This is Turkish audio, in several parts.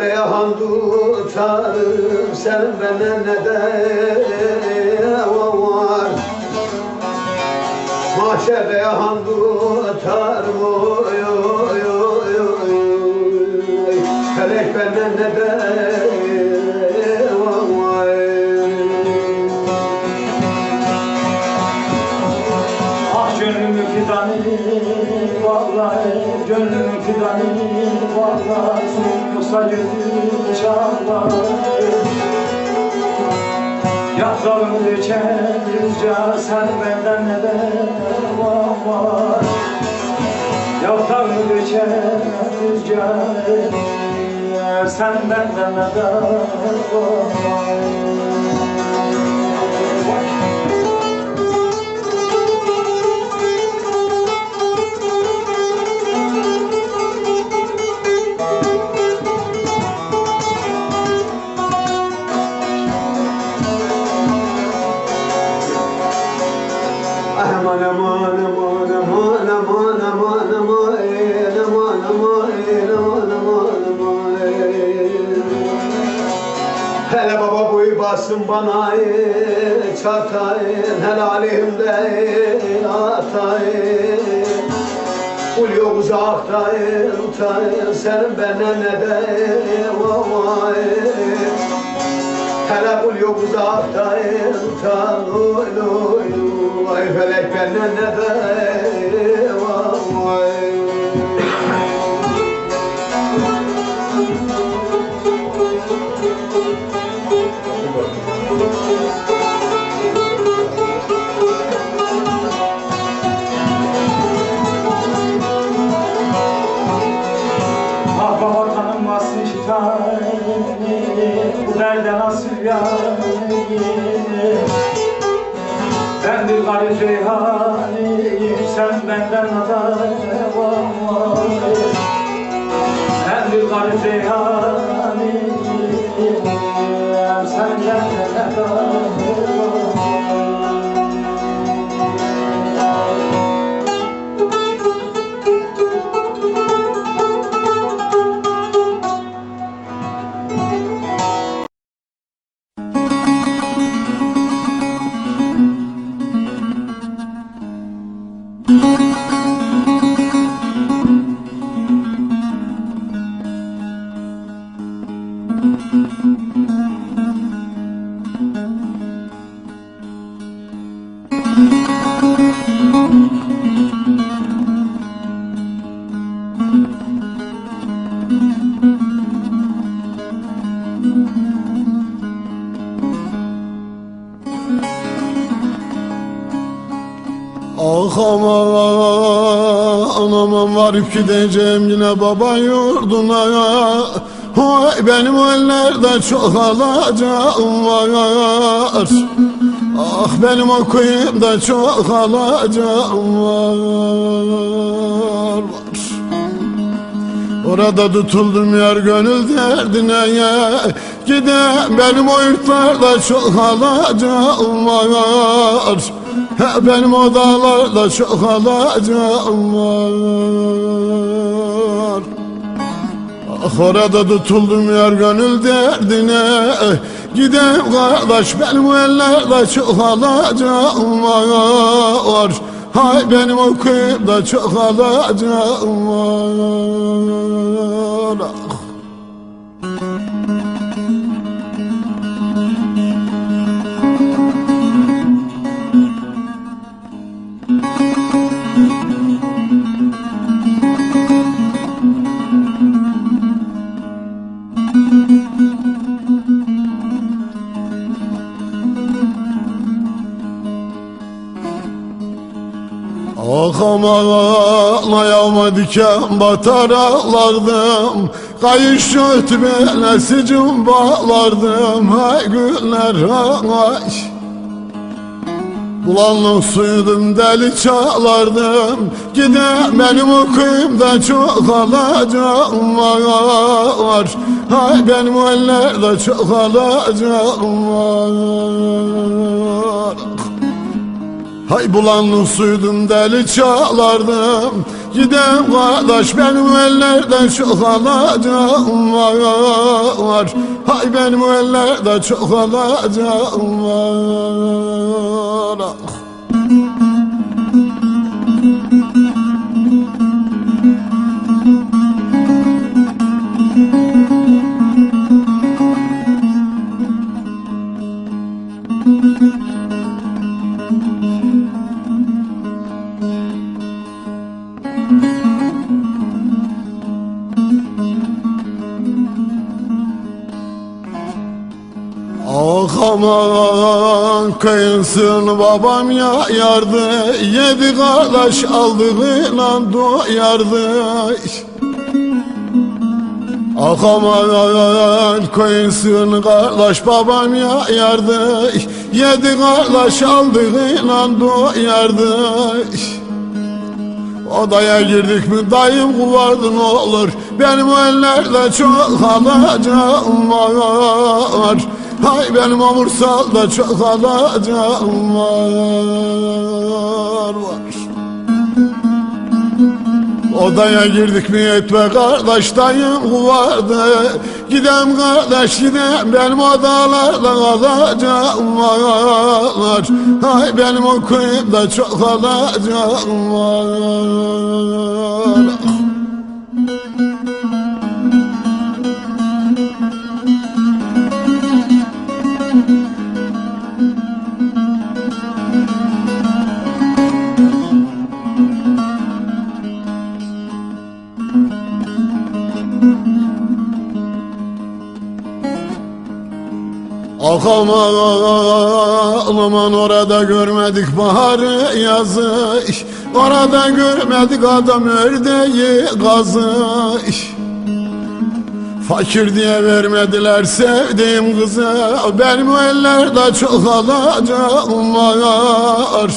beyan tutarım sen bana ne de var? Mahşere beyan tutarım oy oy oy oy. Felek bana ne de ah gönlümü fidanı vallahi gönlümü fidanı vallahi. Çağlar Yaprağımı döken rüzgar Sen benden ne devam var Yaprağımı döken rüzgar Sen benden ne devam var Olasın bana çatayın helalimden atayın. Kul yok uzaktayın tayın sen bana ne devayın Hele kul yok uzaktayın tayın oy oy oy Felek bana ne devayın Cemal Ceyhani sen benden adam var Hem Cemal Ceyhani Ah aman aman varıp gideceğim yine baba yurduna Vay benim ellerde çok alacağım var. Ah benim okuyup da çok alacağım var. Orada tutuldum yer gönül derdine. Ya Gidem benim o yurtlarda çok alacağım var. Ha, Benim o dağlarda çok alacağım var Ah orada tutuldum yer gönül derdine. Gidem kardeş benim o ellerde çok alacağım var. Hay benim okuyup da çok alacağım var diken batar ağlardım. Kayış ötü belesicim bağlardım Hay günler hay. Bulanlık suydum deli çağlardım Gide benim okuyum da çok alacağım var. Hay benim ellerde çok alacağım var Hay bulanlık suydum deli çağlardım. Gidem kardeş benim ellerden çok alacağım var. Hay benim ellerde çok alacağım var aman kıyılsın babam ya yardı. Yedi kardeş aldığıyla doyardı Ah aman kıyılsın kardeş babam ya yardı. Yedi kardeş aldığıyla doyardı Odaya girdik mi dayım kuvardı ne olur. Benim ellerde çok alacağım var Hay benim omursalda çok alacağım var. Odaya girdik mi etme kardeş dayım kuvardı Gidem kardeş gidem benim odalarda alacağım var Hay benim okuyup da çok alacağım var Ah aman aman orada görmedik baharı yazı Orada görmedik adam ördeği gazı Fakir diye vermediler sevdiğim kızı. Benim ellerde çok alacağım var.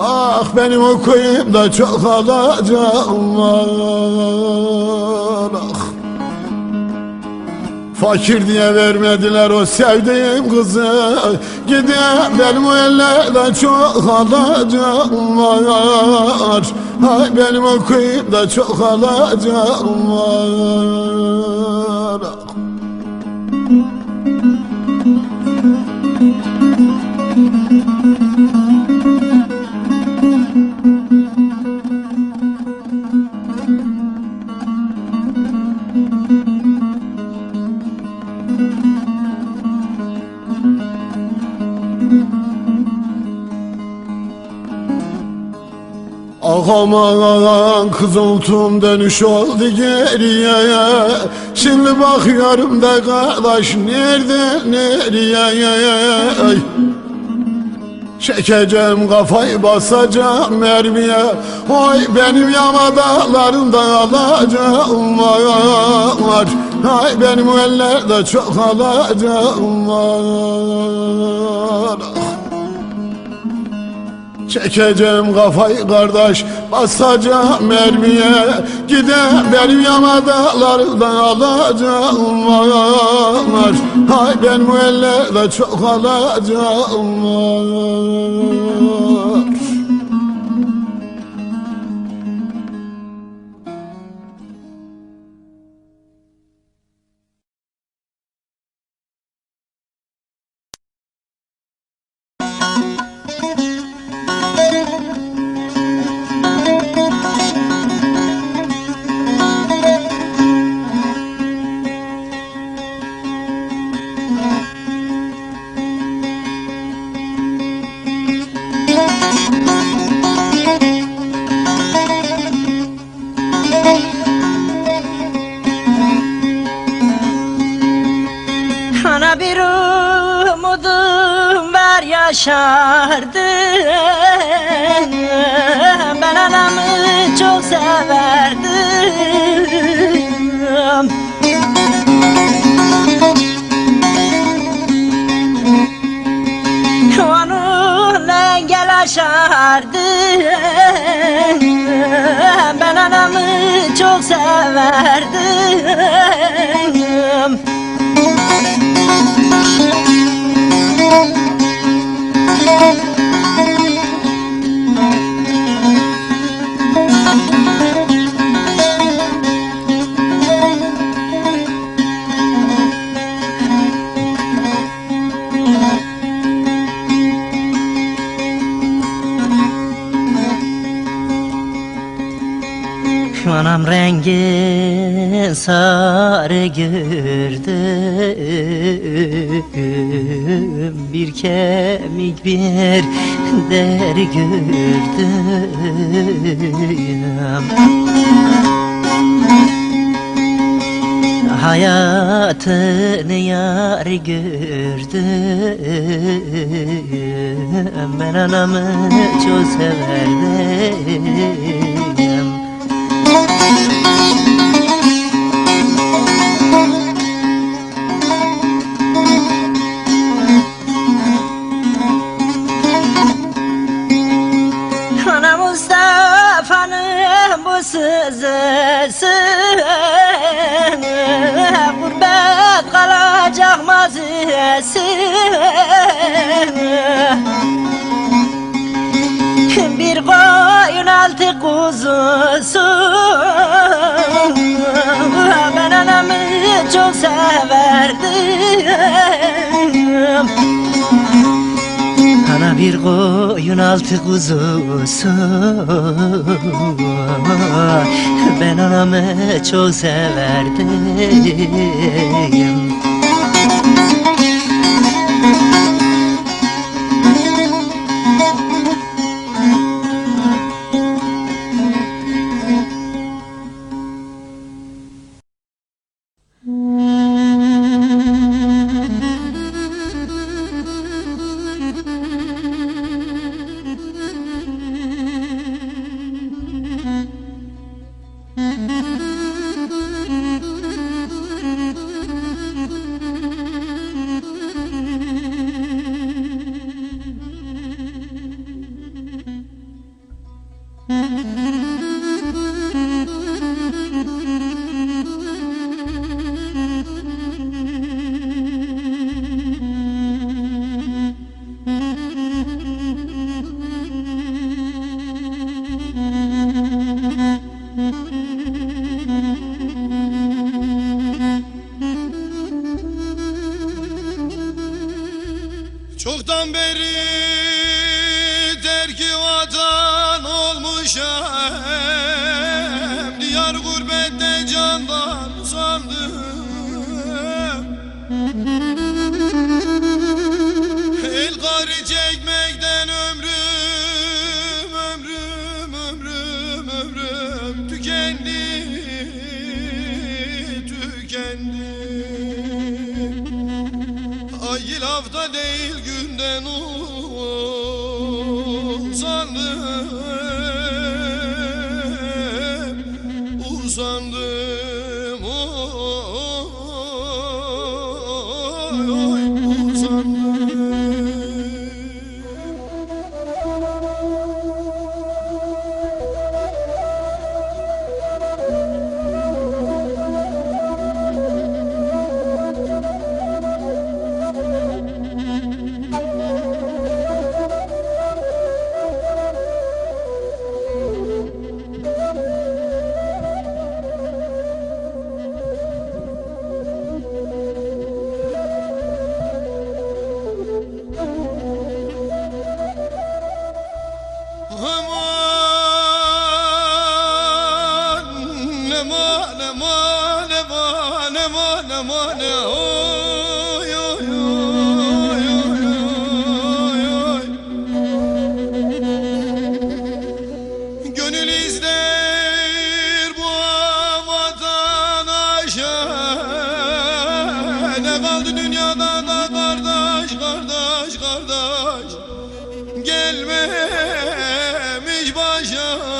Ah benim okuyup da çok alacağım var. ah. Fakir diye vermediler o sevdiğim kızı. Gide benim ellerden çok alacağım var Hay benim okuyup da çok alacağım var Ah aman kızıltım dönüş oldu geriye. Şimdi bakıyorum da kardeş nerede nereye? Ay. Çekeceğim kafayı basacağım mermiye. Oy benim yama dağlarında alacağım var. Ay benim ellerde çok alacağım var Çekeceğim kafayı kardeş basacağım mermiye. Gide benim yama dağlarından alacağım var Hay ben bu ellerde çok alacağım var severdim Anam rengi sarı gördüm Bir kemik bir der gördüm Hayatını yar gördüm Ben anamı çok severdim Ana Mustafa'nın bu sızısı Gurbet kalacak mazisi altı kuzusu Ben anamı çok severdim. Ana bir koyun altı kuzusu Ben anamı çok severdim lafta değil Ne kaldı dünyada da kardeş kardeş kardeş? Gelmemiş başa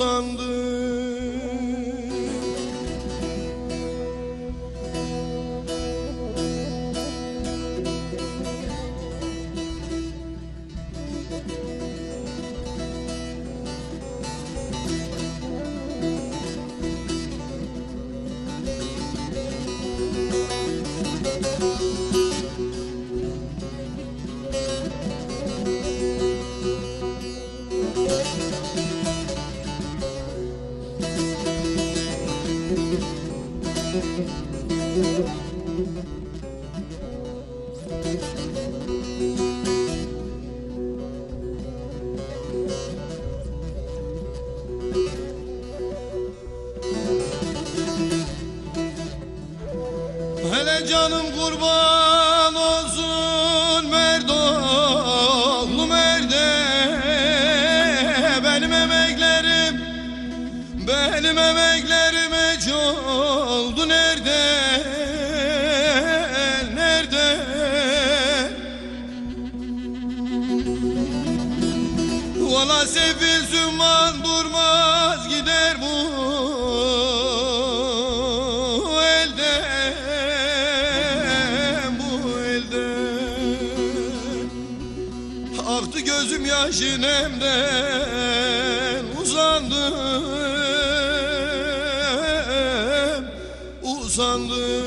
oy canım kurban olsun Merdoğlu Merde. Benim emeklerim Benim emeklerim hiç oldu nerede Nerede? Valla sefil zümman durmaz gider bu elden gözüm yaşın hemden uzandım Uzandım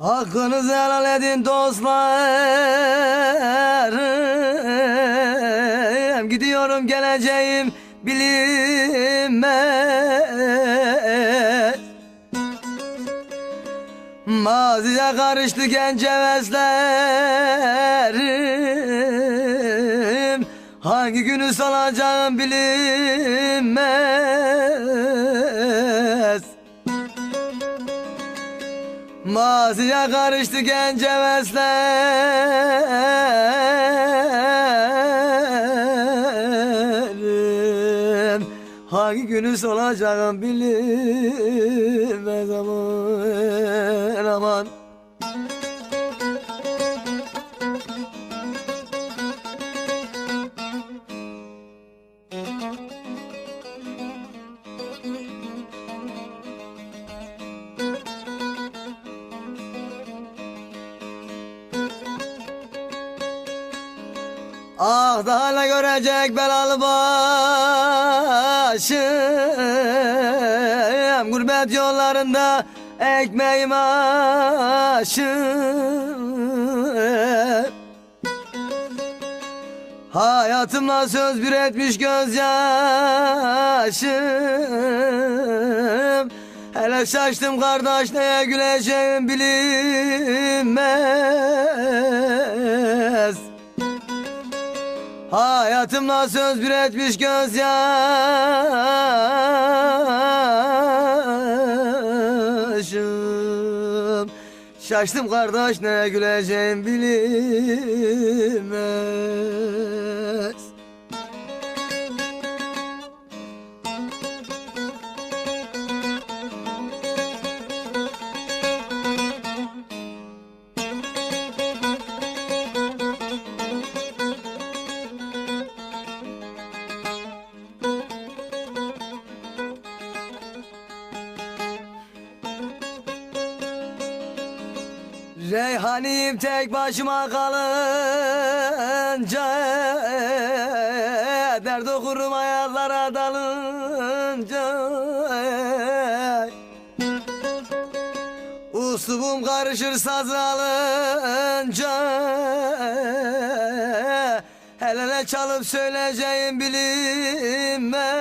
Hakkınızı helal edin dostlarım. Gidiyorum geleceğim bilinmez. Maziye karıştı genç heveslerim. Hangi günü salacağım bilinmez Maziye karıştı genç heveslerim Hangi günü solacağım bilinmez aman aman Ah da hala görecek belalı başım. Gurbet yollarında ekmeğim aşım. Hayatımla söz bir etmiş gözyaşım. Hele şaştım kardeş neye güleceğim bilinmez Hayatımla söz bir etmiş gözyaşım. Şaştım kardeş neye güleceğim bilinmez Reyhaniyim tek başıma kalınca Dert okurum hayallara dalınca. Uslubum karışır saz alınca. El ele ne çalıp söyleyeceğim bilinmez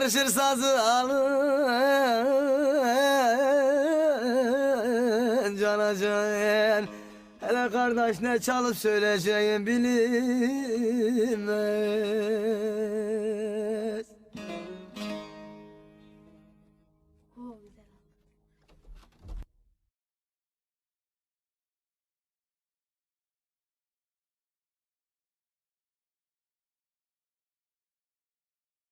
karışır sazı alın. Canacan Hele kardeş ne çalıp söyleyeceğim bilinmez